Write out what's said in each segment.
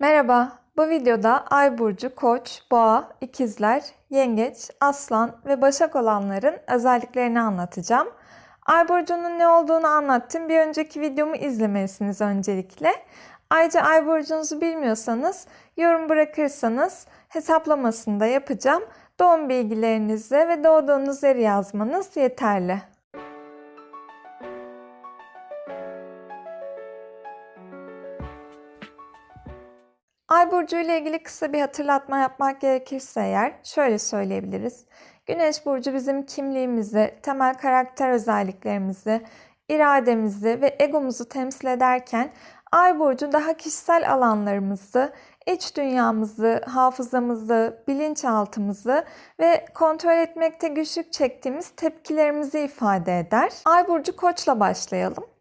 Merhaba, bu videoda Ay burcu, Koç, Boğa, İkizler, Yengeç, Aslan ve Başak olanların özelliklerini anlatacağım. Ay burcunun ne olduğunu anlattım. Bir önceki videomu izlemelisiniz öncelikle. Ayrıca ay burcunuzu bilmiyorsanız yorum bırakırsanız hesaplamasını da yapacağım. Doğum bilgilerinizi ve doğduğunuz yeri yazmanız yeterli. Ay burcu ile ilgili kısa bir hatırlatma yapmak gerekirse eğer şöyle söyleyebiliriz. Güneş burcu bizim kimliğimizi, temel karakter özelliklerimizi, irademizi ve egomuzu temsil ederken Ay burcu daha kişisel alanlarımızı, iç dünyamızı, hafızamızı, bilinçaltımızı ve kontrol etmekte güçlük çektiğimiz tepkilerimizi ifade eder. Ay burcu Koç'la başlayalım.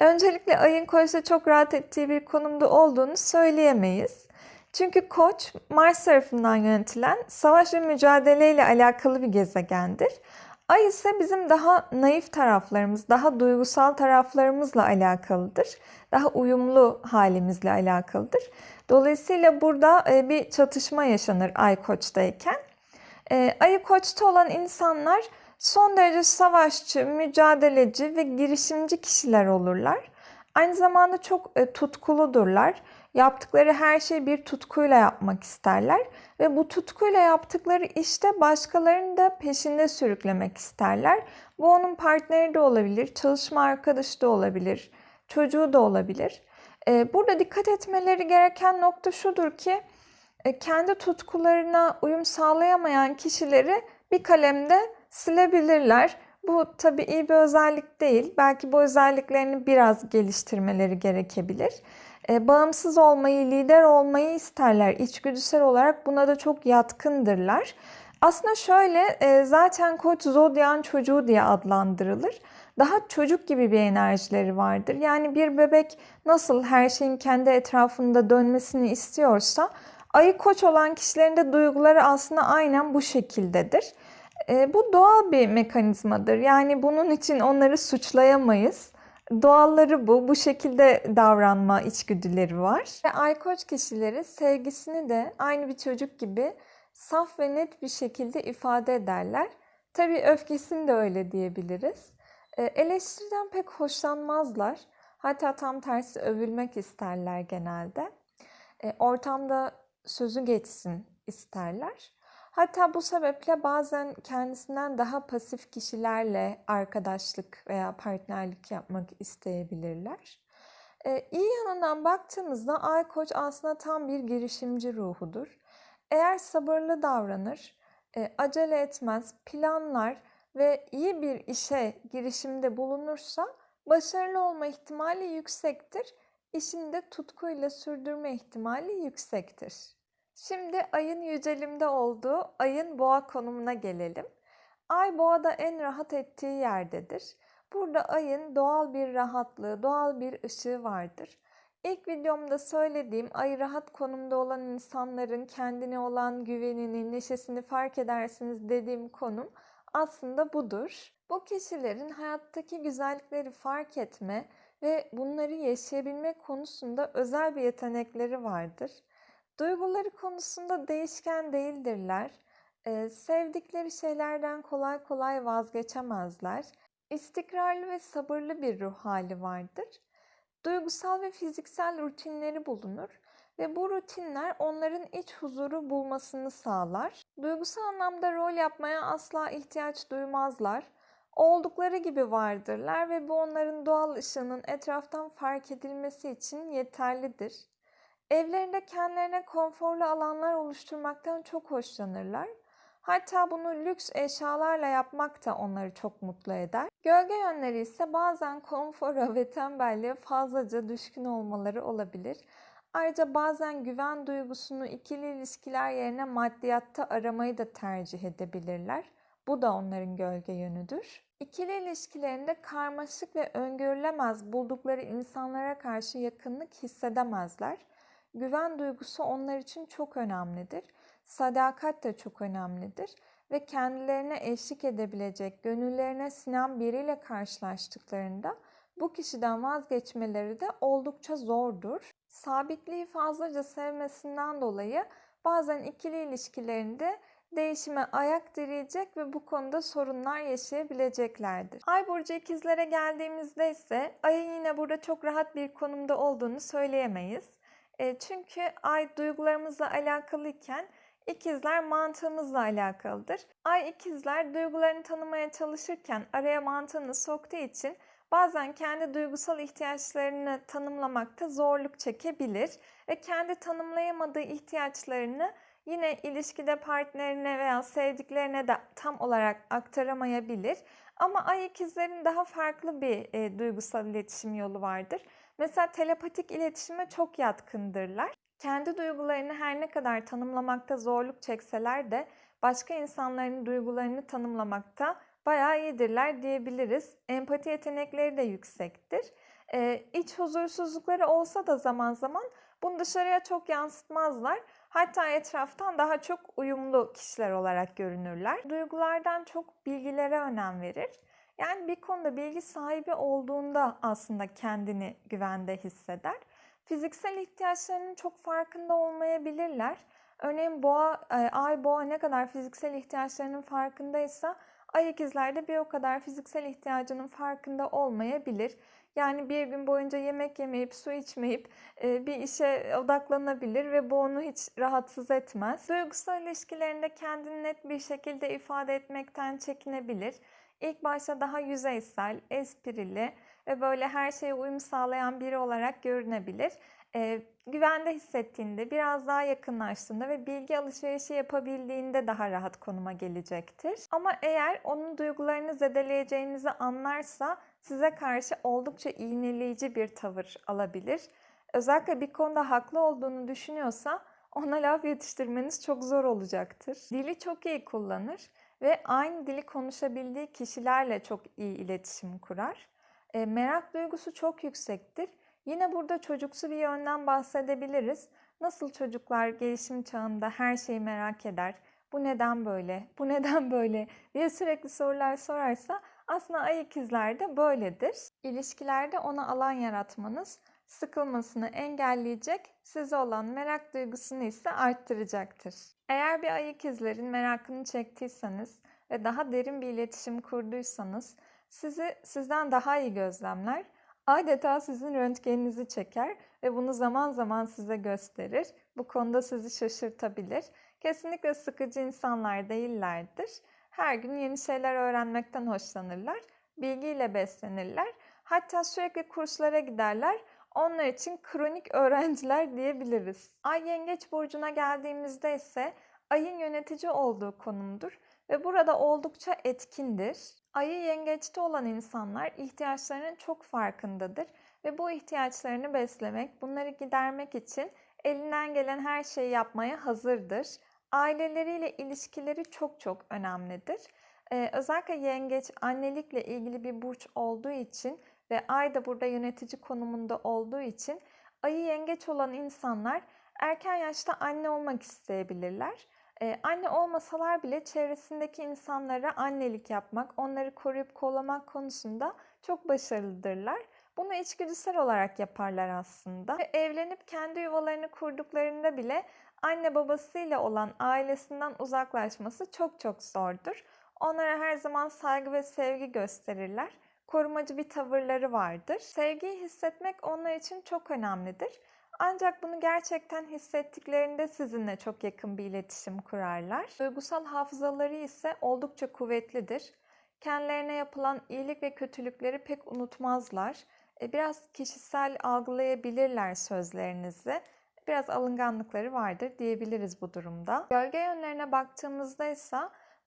Öncelikle ayın koçta çok rahat ettiği bir konumda olduğunu söyleyemeyiz. Çünkü koç Mars tarafından yönetilen savaş ve mücadele ile alakalı bir gezegendir. Ay ise bizim daha naif taraflarımız, daha duygusal taraflarımızla alakalıdır. Daha uyumlu halimizle alakalıdır. Dolayısıyla burada e, bir çatışma yaşanır ay koçtayken. E, ayı koçta olan insanlar son derece savaşçı, mücadeleci ve girişimci kişiler olurlar. Aynı zamanda çok e, tutkuludurlar. Yaptıkları her şeyi bir tutkuyla yapmak isterler ve bu tutkuyla yaptıkları işte başkalarını da peşinde sürüklemek isterler. Bu onun partneri de olabilir, çalışma arkadaşı da olabilir, çocuğu da olabilir. E, burada dikkat etmeleri gereken nokta şudur ki e, kendi tutkularına uyum sağlayamayan kişileri bir kalemde silebilirler. Bu tabii iyi bir özellik değil. Belki bu özelliklerini biraz geliştirmeleri gerekebilir. E, bağımsız olmayı, lider olmayı isterler. İçgüdüsel olarak buna da çok yatkındırlar. Aslında şöyle, e, zaten koç zodyan çocuğu diye adlandırılır. Daha çocuk gibi bir enerjileri vardır. Yani bir bebek nasıl her şeyin kendi etrafında dönmesini istiyorsa, ayı koç olan kişilerin de duyguları aslında aynen bu şekildedir. E, bu doğal bir mekanizmadır. Yani bunun için onları suçlayamayız. Doğalları bu. Bu şekilde davranma içgüdüleri var. Ve ay koç kişileri sevgisini de aynı bir çocuk gibi saf ve net bir şekilde ifade ederler. Tabii öfkesini de öyle diyebiliriz. E, eleştiriden pek hoşlanmazlar. Hatta tam tersi övülmek isterler genelde. E, ortamda sözü geçsin isterler. Hatta bu sebeple bazen kendisinden daha pasif kişilerle arkadaşlık veya partnerlik yapmak isteyebilirler. Ee, iyi yanından baktığımızda Ay Koç aslında tam bir girişimci ruhudur. Eğer sabırlı davranır, e, acele etmez, planlar ve iyi bir işe girişimde bulunursa başarılı olma ihtimali yüksektir. İşini de tutkuyla sürdürme ihtimali yüksektir. Şimdi ayın yücelimde olduğu ayın boğa konumuna gelelim. Ay boğada en rahat ettiği yerdedir. Burada ayın doğal bir rahatlığı, doğal bir ışığı vardır. İlk videomda söylediğim ay rahat konumda olan insanların kendine olan güvenini, neşesini fark edersiniz dediğim konum aslında budur. Bu kişilerin hayattaki güzellikleri fark etme ve bunları yaşayabilme konusunda özel bir yetenekleri vardır. Duyguları konusunda değişken değildirler. Ee, sevdikleri şeylerden kolay kolay vazgeçemezler. İstikrarlı ve sabırlı bir ruh hali vardır. Duygusal ve fiziksel rutinleri bulunur ve bu rutinler onların iç huzuru bulmasını sağlar. Duygusal anlamda rol yapmaya asla ihtiyaç duymazlar. Oldukları gibi vardırlar ve bu onların doğal ışığının etraftan fark edilmesi için yeterlidir. Evlerinde kendilerine konforlu alanlar oluşturmaktan çok hoşlanırlar. Hatta bunu lüks eşyalarla yapmak da onları çok mutlu eder. Gölge yönleri ise bazen konfora ve tembelliğe fazlaca düşkün olmaları olabilir. Ayrıca bazen güven duygusunu ikili ilişkiler yerine maddiyatta aramayı da tercih edebilirler. Bu da onların gölge yönüdür. İkili ilişkilerinde karmaşık ve öngörülemez buldukları insanlara karşı yakınlık hissedemezler. Güven duygusu onlar için çok önemlidir. Sadakat de çok önemlidir ve kendilerine eşlik edebilecek, gönüllerine sinen biriyle karşılaştıklarında bu kişiden vazgeçmeleri de oldukça zordur. Sabitliği fazlaca sevmesinden dolayı bazen ikili ilişkilerinde değişime ayak direyecek ve bu konuda sorunlar yaşayabileceklerdir. Ay burcu ikizlere geldiğimizde ise ayın yine burada çok rahat bir konumda olduğunu söyleyemeyiz. E, çünkü ay duygularımızla alakalıyken ikizler mantığımızla alakalıdır. Ay ikizler duygularını tanımaya çalışırken araya mantığını soktuğu için bazen kendi duygusal ihtiyaçlarını tanımlamakta zorluk çekebilir ve kendi tanımlayamadığı ihtiyaçlarını yine ilişkide partnerine veya sevdiklerine de tam olarak aktaramayabilir. Ama ay ikizlerin daha farklı bir e, duygusal iletişim yolu vardır. Mesela telepatik iletişime çok yatkındırlar. Kendi duygularını her ne kadar tanımlamakta zorluk çekseler de başka insanların duygularını tanımlamakta bayağı iyidirler diyebiliriz. Empati yetenekleri de yüksektir. Ee, iç huzursuzlukları olsa da zaman zaman bunu dışarıya çok yansıtmazlar. Hatta etraftan daha çok uyumlu kişiler olarak görünürler. Duygulardan çok bilgilere önem verir. Yani bir konuda bilgi sahibi olduğunda aslında kendini güvende hisseder. Fiziksel ihtiyaçlarının çok farkında olmayabilirler. Örneğin boğa, e, ay boğa ne kadar fiziksel ihtiyaçlarının farkındaysa ay ikizler de bir o kadar fiziksel ihtiyacının farkında olmayabilir. Yani bir gün boyunca yemek yemeyip, su içmeyip e, bir işe odaklanabilir ve bu onu hiç rahatsız etmez. Duygusal ilişkilerinde kendini net bir şekilde ifade etmekten çekinebilir. İlk başta daha yüzeysel, esprili ve böyle her şeye uyum sağlayan biri olarak görünebilir. E, güvende hissettiğinde, biraz daha yakınlaştığında ve bilgi alışverişi yapabildiğinde daha rahat konuma gelecektir. Ama eğer onun duygularını zedeleyeceğinizi anlarsa size karşı oldukça iğneleyici bir tavır alabilir. Özellikle bir konuda haklı olduğunu düşünüyorsa ona laf yetiştirmeniz çok zor olacaktır. Dili çok iyi kullanır ve aynı dili konuşabildiği kişilerle çok iyi iletişim kurar. E, merak duygusu çok yüksektir. Yine burada çocuksu bir yönden bahsedebiliriz. Nasıl çocuklar gelişim çağında her şeyi merak eder, bu neden böyle, bu neden böyle diye sürekli sorular sorarsa aslında ay ikizler de böyledir. İlişkilerde ona alan yaratmanız sıkılmasını engelleyecek, size olan merak duygusunu ise arttıracaktır. Eğer bir ay ikizlerin merakını çektiyseniz ve daha derin bir iletişim kurduysanız sizi sizden daha iyi gözlemler, adeta sizin röntgeninizi çeker ve bunu zaman zaman size gösterir. Bu konuda sizi şaşırtabilir. Kesinlikle sıkıcı insanlar değillerdir. Her gün yeni şeyler öğrenmekten hoşlanırlar. Bilgiyle beslenirler. Hatta sürekli kurslara giderler. Onlar için kronik öğrenciler diyebiliriz. Ay Yengeç burcuna geldiğimizde ise ayın yönetici olduğu konumdur ve burada oldukça etkindir. Ayı yengeçte olan insanlar ihtiyaçlarının çok farkındadır ve bu ihtiyaçlarını beslemek, bunları gidermek için elinden gelen her şeyi yapmaya hazırdır. Aileleriyle ilişkileri çok çok önemlidir. Ee, özellikle yengeç annelikle ilgili bir burç olduğu için ve ay da burada yönetici konumunda olduğu için ayı yengeç olan insanlar erken yaşta anne olmak isteyebilirler. Ee, anne olmasalar bile çevresindeki insanlara annelik yapmak, onları koruyup kollamak konusunda çok başarılıdırlar. Bunu içgüdüsel olarak yaparlar aslında. Ve evlenip kendi yuvalarını kurduklarında bile anne babasıyla olan ailesinden uzaklaşması çok çok zordur. Onlara her zaman saygı ve sevgi gösterirler. Korumacı bir tavırları vardır. Sevgiyi hissetmek onlar için çok önemlidir. Ancak bunu gerçekten hissettiklerinde sizinle çok yakın bir iletişim kurarlar. Duygusal hafızaları ise oldukça kuvvetlidir. Kendilerine yapılan iyilik ve kötülükleri pek unutmazlar. E, biraz kişisel algılayabilirler sözlerinizi. Biraz alınganlıkları vardır diyebiliriz bu durumda. Gölge yönlerine baktığımızda ise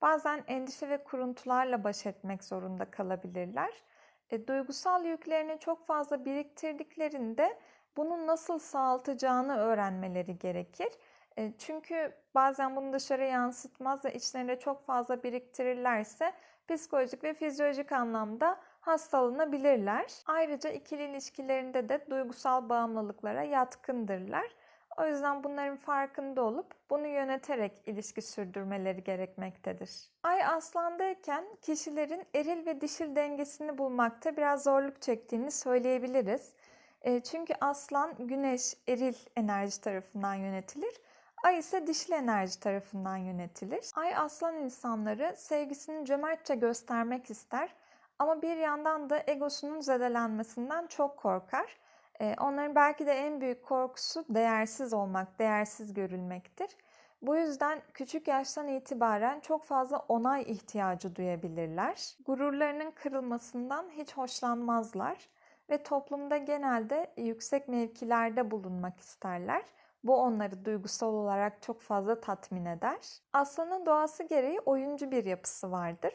bazen endişe ve kuruntularla baş etmek zorunda kalabilirler. E, duygusal yüklerini çok fazla biriktirdiklerinde bunu nasıl sağaltacağını öğrenmeleri gerekir. E, çünkü bazen bunu dışarı yansıtmaz ve içlerinde çok fazla biriktirirlerse psikolojik ve fizyolojik anlamda hastalanabilirler. Ayrıca ikili ilişkilerinde de duygusal bağımlılıklara yatkındırlar. O yüzden bunların farkında olup bunu yöneterek ilişki sürdürmeleri gerekmektedir. Ay aslandayken kişilerin eril ve dişil dengesini bulmakta biraz zorluk çektiğini söyleyebiliriz. E, Çünkü aslan güneş eril enerji tarafından yönetilir. Ay ise dişil enerji tarafından yönetilir. Ay aslan insanları sevgisini cömertçe göstermek ister ama bir yandan da egosunun zedelenmesinden çok korkar. Onların belki de en büyük korkusu değersiz olmak, değersiz görülmektir. Bu yüzden küçük yaştan itibaren çok fazla onay ihtiyacı duyabilirler. Gururlarının kırılmasından hiç hoşlanmazlar ve toplumda genelde yüksek mevkilerde bulunmak isterler. Bu onları duygusal olarak çok fazla tatmin eder. Aslanın doğası gereği oyuncu bir yapısı vardır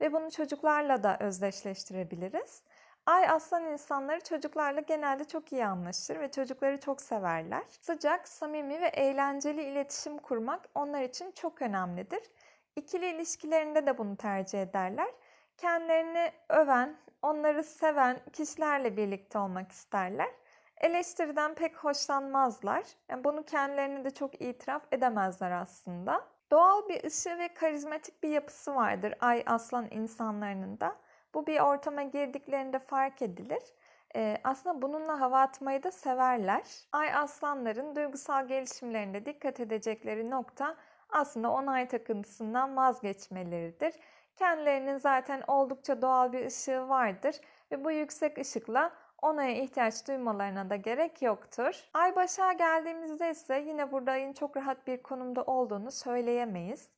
ve bunu çocuklarla da özdeşleştirebiliriz. Ay aslan insanları çocuklarla genelde çok iyi anlaşır ve çocukları çok severler. Sıcak, samimi ve eğlenceli iletişim kurmak onlar için çok önemlidir. İkili ilişkilerinde de bunu tercih ederler. Kendilerini öven, onları seven kişilerle birlikte olmak isterler. Eleştiriden pek hoşlanmazlar. Yani bunu kendilerini de çok itiraf edemezler aslında. Doğal bir ışığı ve karizmatik bir yapısı vardır ay aslan insanlarının da. Bu bir ortama girdiklerinde fark edilir. Ee, aslında bununla hava atmayı da severler. Ay aslanların duygusal gelişimlerinde dikkat edecekleri nokta aslında onay takıntısından vazgeçmeleridir. Kendilerinin zaten oldukça doğal bir ışığı vardır ve bu yüksek ışıkla onaya ihtiyaç duymalarına da gerek yoktur. Ay başa geldiğimizde ise yine burada ayın çok rahat bir konumda olduğunu söyleyemeyiz.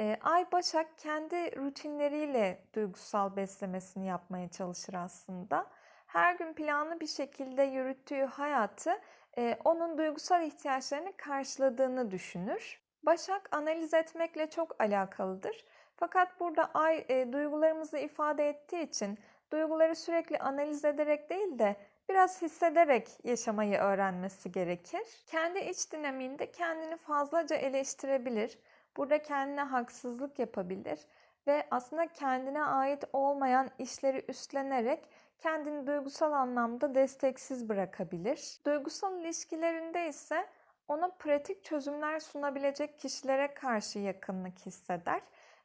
Ee, Ay Başak kendi rutinleriyle duygusal beslemesini yapmaya çalışır aslında. Her gün planlı bir şekilde yürüttüğü hayatı e, onun duygusal ihtiyaçlarını karşıladığını düşünür. Başak analiz etmekle çok alakalıdır. Fakat burada Ay e, duygularımızı ifade ettiği için duyguları sürekli analiz ederek değil de biraz hissederek yaşamayı öğrenmesi gerekir. Kendi iç dinamiğinde kendini fazlaca eleştirebilir. Burada kendine haksızlık yapabilir ve aslında kendine ait olmayan işleri üstlenerek kendini duygusal anlamda desteksiz bırakabilir. Duygusal ilişkilerinde ise ona pratik çözümler sunabilecek kişilere karşı yakınlık hisseder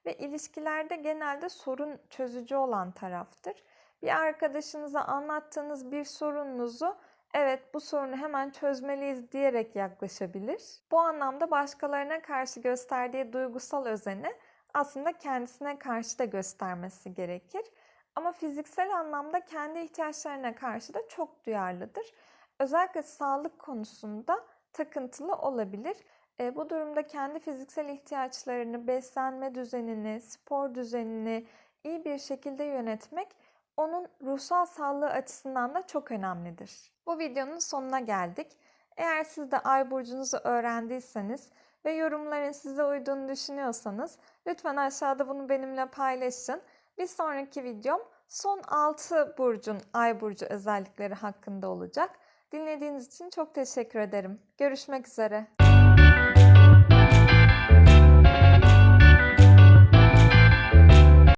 ve ilişkilerde genelde sorun çözücü olan taraftır. Bir arkadaşınıza anlattığınız bir sorununuzu evet bu sorunu hemen çözmeliyiz diyerek yaklaşabilir. Bu anlamda başkalarına karşı gösterdiği duygusal özeni aslında kendisine karşı da göstermesi gerekir. Ama fiziksel anlamda kendi ihtiyaçlarına karşı da çok duyarlıdır. Özellikle sağlık konusunda takıntılı olabilir. E, bu durumda kendi fiziksel ihtiyaçlarını, beslenme düzenini, spor düzenini iyi bir şekilde yönetmek onun ruhsal sağlığı açısından da çok önemlidir. Bu videonun sonuna geldik. Eğer siz de ay burcunuzu öğrendiyseniz ve yorumların size uyduğunu düşünüyorsanız lütfen aşağıda bunu benimle paylaşın. Bir sonraki videom son 6 burcun ay burcu özellikleri hakkında olacak. Dinlediğiniz için çok teşekkür ederim. Görüşmek üzere.